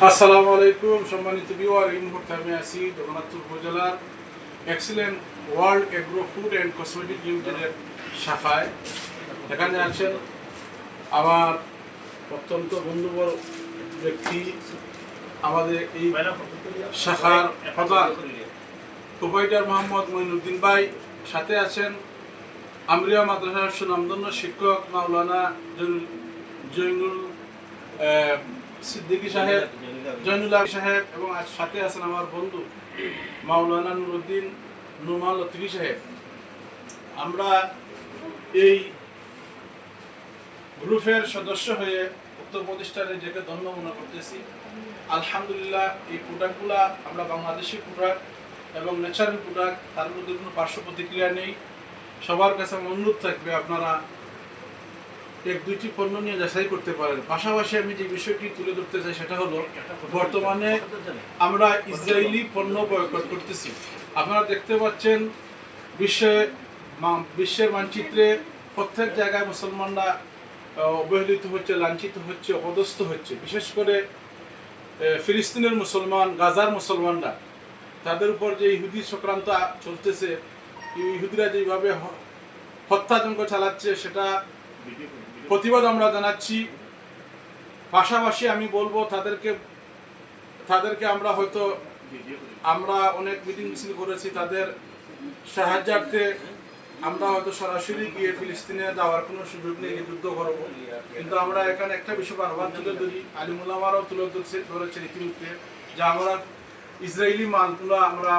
আসসালামু আলাইকুম, সম্মানিত বিওয়ার এই মুহূর্তে আমি আছি জগন্নাথপুর উপজেলার excellent world agro food and cosmetic লিমিটেডের শাখায়। এখানে আছেন আমার অত্যন্ত বন্ধুবর ব্যক্তি, আমাদের এই শাখার প্রধান প্রোভাইডার মোহাম্মদ মঈনুদ্দিন ভাই। সাথে আছেন আমরিয়া মাদ্রাসার সুনামধন্য শিক্ষক মাওলানা জৈনুল- সিদ্দিকী সাহেব। জৈনুল্লাহ সাহেব এবং আজ সাথে আছেন আমার বন্ধু মাওলানা নুরুদ্দিন সাহেব। আমরা এই গ্রুপের সদস্য হয়ে উক্ত প্রতিষ্ঠানে ধন্য মনে করতেছি। আলহামদুলিল্লাহ, এই প্রোডাক্টগুলা আমরা বাংলাদেশি প্রোডাক্ট এবং ন্যাচারাল প্রোডাক্ট, তার মধ্যে কোনো পার্শ্ব প্রতিক্রিয়া নেই। সবার কাছে অনুরোধ থাকবে আপনারা এক দুইটি পণ্য নিয়ে যাচাই করতে পারেন। পাশাপাশি আমি যে বিষয়টি তুলে ধরতে চাই সেটা হলো, বর্তমানে আমরা ইসরায়েলি পণ্য বয়কট করতেছি। আপনারা দেখতে পাচ্ছেন বিশ্বে বিশ্বের মানচিত্রে প্রত্যেক জায়গায় মুসলমানরা অবহেলিত হচ্ছে, লাঞ্ছিত হচ্ছে, অপদস্থ হচ্ছে। বিশেষ করে ফিলিস্তিনের মুসলমান, গাজার মুসলমানরা, তাদের উপর যে ইহুদি সংক্রান্ত চলতেছে, ইহুদিরা যেভাবে হত্যাযজ্ঞ চালাচ্ছে, সেটা প্রতিবাদ আমরা জানাচ্ছি। পাশাপাশি আমি বলব, তাদেরকে তাদেরকে আমরা হয়তো, আমরা অনেক মিটিং মিছিল করেছি, তাদের সাহায্যার্থে আমরা হয়তো সরাসরি গিয়ে ফিলিস্তিনে যাওয়ার কোনো সুযোগ নেই যুদ্ধ করব। কিন্তু আমরা এখানে একটা বিষয় বারবার তুলে ধরি আলিমুল্লামারাও তুলে ধরছে ধরেছে ইতিমধ্যে, যে আমরা ইসরায়েলি মালগুলো আমরা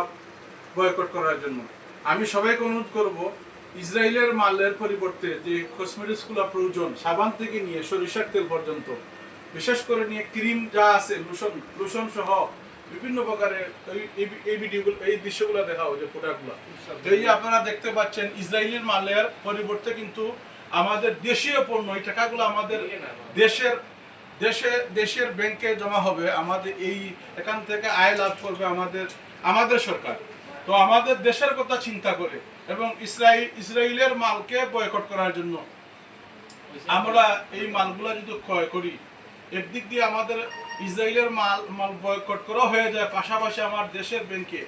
বয়কট করার জন্য। আমি সবাইকে অনুরোধ করব ইসরায়েলের মালের পরিবর্তে যে কসমেটিক্সগুলো প্রয়োজন সাবান থেকে নিয়ে সরিষার তেল পর্যন্ত, বিশেষ করে নিয়ে ক্রিম যা আছে, লোশন লোশন সহ বিভিন্ন প্রকারের এই- ভিডিওগুলো, এই দৃশ্যগুলো দেখাও যে প্রোডাক্টগুলো। এই আপনারা দেখতে পাচ্ছেন, ইসরায়েলের মালের পরিবর্তে কিন্তু আমাদের দেশীয় পণ্য, এই টাকাগুলো আমাদের দেশের, দেশে, দেশের ব্যাংকে জমা হবে। আমাদের এই, এখান থেকে আয় লাভ করবে আমাদের আমাদের সরকার। তো আমাদের দেশের কথা চিন্তা করে এবং ইসরায়েল ইসরায়েলের মালকে বয়কট করার জন্য আমরা এই মালগুলো যদি ক্রয় করি একদিক দিয়ে আমাদের ইসরায়েলের মাল মাল বয়কট করা হয়ে যায়। পাশাপাশি আমার দেশের ব্যাংকে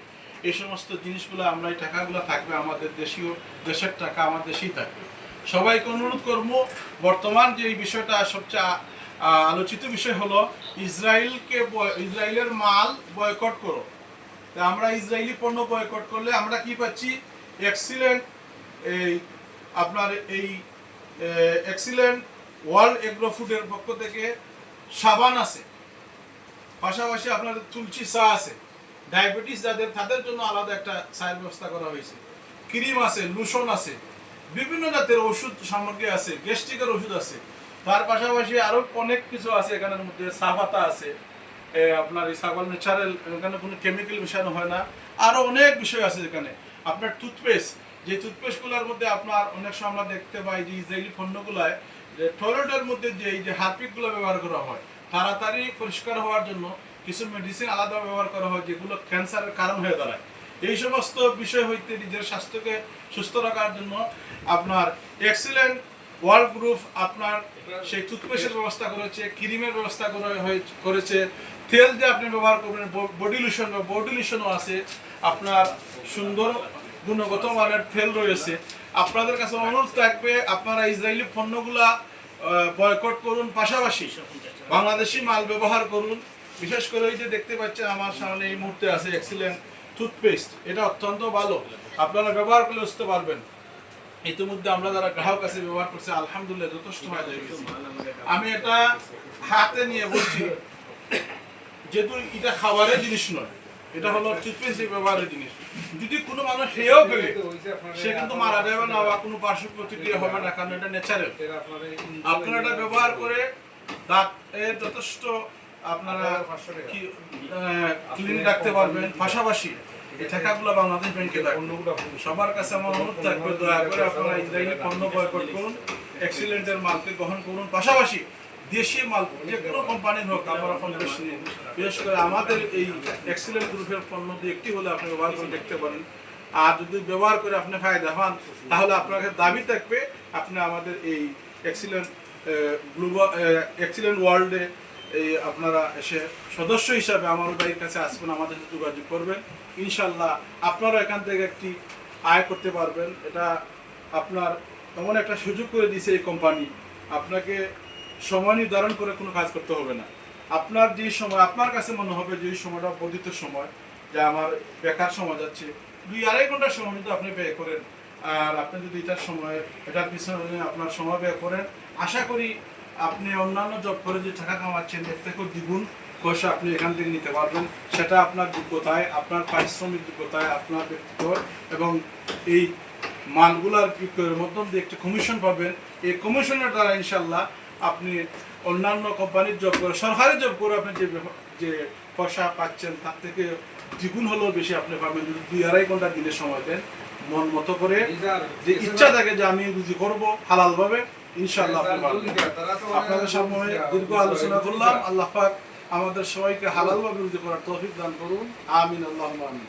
এই সমস্ত জিনিসগুলো আমরা, এই টাকাগুলো থাকবে আমাদের দেশীয়, দেশের টাকা আমার দেশেই থাকবে। সবাইকে অনুরোধ করব, বর্তমান যে এই বিষয়টা সবচেয়ে আলোচিত বিষয় হলো ইসরায়েলকে ইসরায়েলের মাল বয়কট করো। আমরা ইসরায়েলি পণ্য বয়কট করলে আমরা কি পাচ্ছি? এক্সিলেন্ট এই আপনার এই এক্সিলেন্ট ওয়ার্ল্ড এগ্রো ফুডের পক্ষ থেকে সাবান আছে। পাশাপাশি আপনার তুলসী চা আছে। ডায়াবেটিস যাদের, তাদের জন্য আলাদা একটা চায়ের ব্যবস্থা করা হয়েছে। ক্রিম আছে, লুশন আছে। বিভিন্ন জাতের ওষুধ সামগ্রী আছে, গ্যাস্ট্রিকের ওষুধ আছে। তার পাশাপাশি আরও অনেক কিছু আছে এখানের মধ্যে পাতা আছে। আপনার এই ছাগল ন্যাচারাল এখানে কোনো কেমিক্যাল মেশানো হয় না। আরও অনেক বিষয় আছে এখানে আপনার টুথপেস্ট যে টুথপেস্টগুলোর মধ্যে আপনার অনেক সময় আমরা দেখতে পাই যে ইসরায়েলি পণ্যগুলায়, যে টয়লেটের মধ্যে যে, এই যে হারপিকগুলো ব্যবহার করা হয়, তাড়াতাড়ি পরিষ্কার হওয়ার জন্য কিছু মেডিসিন আলাদা ব্যবহার করা হয়, যেগুলো ক্যান্সারের কারণ হয়ে দাঁড়ায়। এই সমস্ত বিষয় হইতে নিজের স্বাস্থ্যকে সুস্থ রাখার জন্য আপনার এক্সিলেন্ট ওয়ার্ল্ড গ্রুপ আপনার সেই টুথপেস্টের ব্যবস্থা করেছে ক্রিমের ব্যবস্থা করা করেছে। তেল যে আপনি ব্যবহার করবেন বডি লোশন বা বডি লোশনও আছে। আপনার সুন্দর গুণগত মানের তেল রয়েছে। আপনাদের কাছে অনুরোধ থাকবে, আপনারা ইসরায়েলি পণ্যগুলা বয়কট করুন। পাশাপাশি বাংলাদেশি মাল ব্যবহার করুন। বিশেষ করে ওই যে দেখতে পাচ্ছেন, আমার সামনে এই মুহূর্তে আছে এক্সিলেন্ট টুথপেস্ট এটা অত্যন্ত ভালো। আপনারা ব্যবহার করলে বুঝতে পারবেন। ইতিমধ্যে আমরা যারা গ্রাহক আছে, ব্যবহার করছে, আলহামদুলিল্লাহ, যথেষ্ট হয়ে গেছে। আমি এটা হাতে নিয়ে বলছি। যেহেতু এটা খাবারের জিনিস নয়, এটা হলো টুথপেস্ট ব্যবহারের জিনিস। যদি কোনো মানুষ খেয়েও ফেলে, সে কিন্তু মারা যাবে না বা কোনো পার্শ্ব প্রতিক্রিয়া হবে না, কারণ এটা ন্যাচারাল আপনারা এটা ব্যবহার করে দাঁত এর যথেষ্ট আপনারা কি ক্লিন রাখতে পারবেন। পাশাপাশি এই টাকাগুলো বাংলাদেশ ব্যাংকে সবার কাছে আমার অনুরোধ থাকবে, দয়া করে আপনারা ইসরায়েলি পণ্য বয়কট করুন এক্সিলেন্টের মালকে গ্রহণ করুন। পাশাপাশি দেশীয় মাল, যে কোনো কোম্পানির হোক আমরা বেশি। বিশেষ করে আমাদের এই এক্সিলেন্ট গ্রুপের পণ্য দিয়ে একটি হলে আপনি ব্যবহার করে দেখতে পারেন। আর যদি ব্যবহার করে আপনি ফায়দা পান, তাহলে আপনাকে দাবি থাকবে, আপনি আমাদের এই এক্সিলেন্ট গ্লোবাল এক্সিলেন্ট ওয়ার্ল্ডে এই আপনারা এসে সদস্য হিসাবে আমার ভাইয়ের কাছে আসবেন, আমাদের সাথে যোগাযোগ করবেন। ইনশাল্লাহ আপনারা এখান থেকে একটি আয় করতে পারবেন। এটা আপনার এমন একটা সুযোগ করে দিয়েছে এই কোম্পানি আপনাকে সময় নির্ধারণ করে কোনো কাজ করতে হবে না। আপনার যে সময়, আপনার কাছে মনে হবে যে সময়টা বর্ধিত সময়, যে আমার বেকার সময় যাচ্ছে। দুই আড়াই ঘণ্টার সময় কিন্তু আপনি ব্যয় করেন। আর আপনি যদি এটার সময়, এটার পিছনে আপনার সময় ব্যয় করেন, আশা করি আপনি অন্যান্য জব করে যে টাকা কামাচ্ছেন, এর থেকেও দ্বিগুণ পয়সা আপনি এখান থেকে নিতে পারবেন। সেটা আপনার যোগ্যতায়, আপনার পারিশ্রমিক যোগ্যতায়, আপনার ব্যক্তিত্ব এবং এই মালগুলার মাধ্যম দিয়ে একটা কমিশন পাবেন। এই কমিশনের দ্বারা ইনশাল্লাহ আপনি অন্যান্য কোম্পানির জব করে সরকারি জব করে আপনি যে যে পয়সা পাচ্ছেন তার থেকে দ্বিগুণ হলেও বেশি আপনি পাবেন। যদি দুই আড়াই ঘণ্টা দিনে সময় দেন মন মতো করে যে ইচ্ছা থাকে যে আমি রুজি করব হালালভাবে ইনশাল্লাহ আপনি পারবেন আপনাদের সামনে দীর্ঘ আলোচনা করলাম। আল্লাহ পাক আমাদের সবাইকে হালালভাবে রুজি করার তৌফিক দান করুন। আমিন আল্লাহ আমিন।